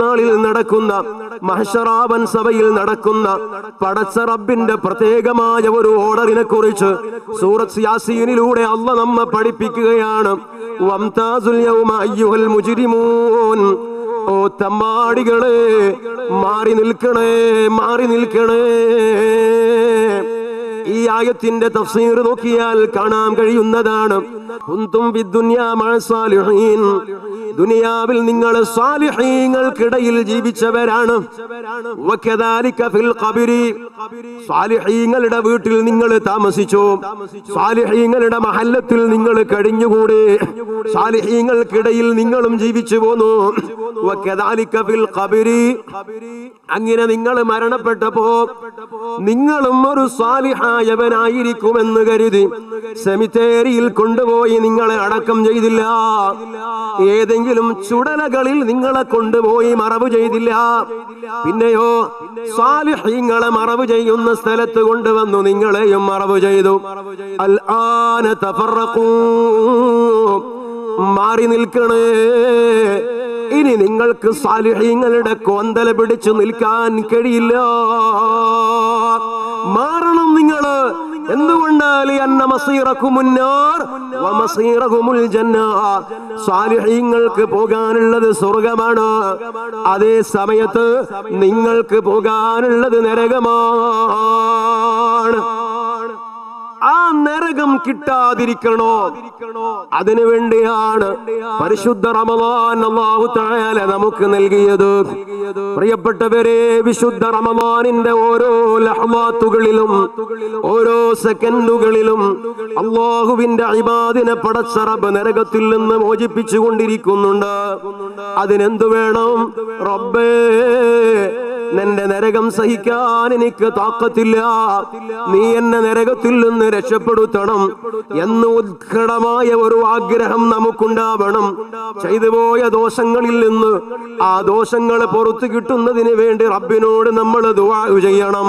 നാളിൽ നടക്കുന്ന മഹഷറാബൻ സഭയിൽ നടക്കുന്ന പടച്ച റബ്ബിന്റെ പ്രത്യേകമായ ഒരു ഓർഡറിനെ കുറിച്ച് സൂറത്ത് യാസീനിലൂടെ അല്ല നമ്മെ പഠിപ്പിക്കുകയാണ്. ഓ തമ്മാടികളെ മാറി നിൽക്കണേ മാറി നിൽക്കണേ. ഈ ആയത്തിന്റെ തഫ്സീർ നോക്കിയാൽ കാണാൻ കഴിയുന്നതാണ്. കുന്തും. ദുനിയാവിൽ നിങ്ങൾ സാലിഹീങ്ങൾക്കിടയിൽ ജീവിച്ചവരാണ്. സാലിഹീങ്ങളുടെ വീട്ടിൽ നിങ്ങൾ താമസിച്ചു? സാലിഹീങ്ങളുടെ മഹല്ലത്തിൽ നിങ്ങൾ കഴിഞ്ഞുകൂടി? സാലിഹീങ്ങൾക്കിടയിൽ നിങ്ങളും ജീവിച്ചു പോന്നു. അങ്ങനെ നിങ്ങൾ മരണപ്പെട്ടപ്പോ നിങ്ങളും ഒരു സാലിഹായവനായിരിക്കുമെന്ന് കരുതി സെമിത്തേരിയിൽ കൊണ്ടുപോയി നിങ്ങളെ അടക്കം ചെയ്തില്ല. ഏതെങ്കിലും ചുടലകളിൽ നിങ്ങളെ കൊണ്ടുപോയി മറവ് ചെയ്തില്ല. പിന്നെയോ സാലിഹീങ്ങളെ മറവ് ചെയ്യുന്ന സ്ഥലത്ത് കൊണ്ടുവന്നു നിങ്ങളെയും മറവ് ചെയ്തു. അൽ ആന. മാറി നിൽക്കണേ. ഇനി നിങ്ങൾക്ക് സാലിഹീങ്ങളുടെ കോന്തല പിടിച്ചു നിൽക്കാൻ കഴിയില്ല. മാറണം എന്തുകൊണ്ടാൽ പോകാനുള്ളത് സ്വർഗമാണ്. അതേ സമയത്ത് നിങ്ങൾക്ക് പോകാനുള്ളത് നരകമാണ്. ആ നരകം കിട്ടാതിരിക്കണോ? അതിനു വേണ്ടിയാണ് പരിശുദ്ധ റമദാൻ തആല നമുക്ക് നൽകിയത്. പ്രിയപ്പെട്ടവരെ വിശുദ്ധ റമദാനിന്റെ ഓരോ ലഹ്മാത്തുകളിലും ഓരോ സെക്കൻഡുകളിലും അള്ളാഹുവിന്റെ ഇബാദിനെ പടച്ചറബ് നരകത്തിൽ നിന്ന് മോചിപ്പിച്ചു കൊണ്ടിരിക്കുന്നുണ്ട് അതിനെന്തു വേണം? റബ്ബേ നിന്റെ നരകം സഹിക്കാൻ എനിക്ക് താക്കത്തില്ല. നീ എന്നെ നരകത്തിൽ നിന്ന് രക്ഷപ്പെടുത്തണം എന്ന് ഉത്കടമായ ഒരു ആഗ്രഹം നമുക്കുണ്ടാവണം. ചെയ്തുപോയ ദോഷങ്ങളിൽ നിന്ന് ആ ദോഷങ്ങളെ പുറത്തു കിട്ടുന്നതിന് വേണ്ടി റബ്ബിനോട് നമ്മൾ ദുവാ ചെയ്യണം.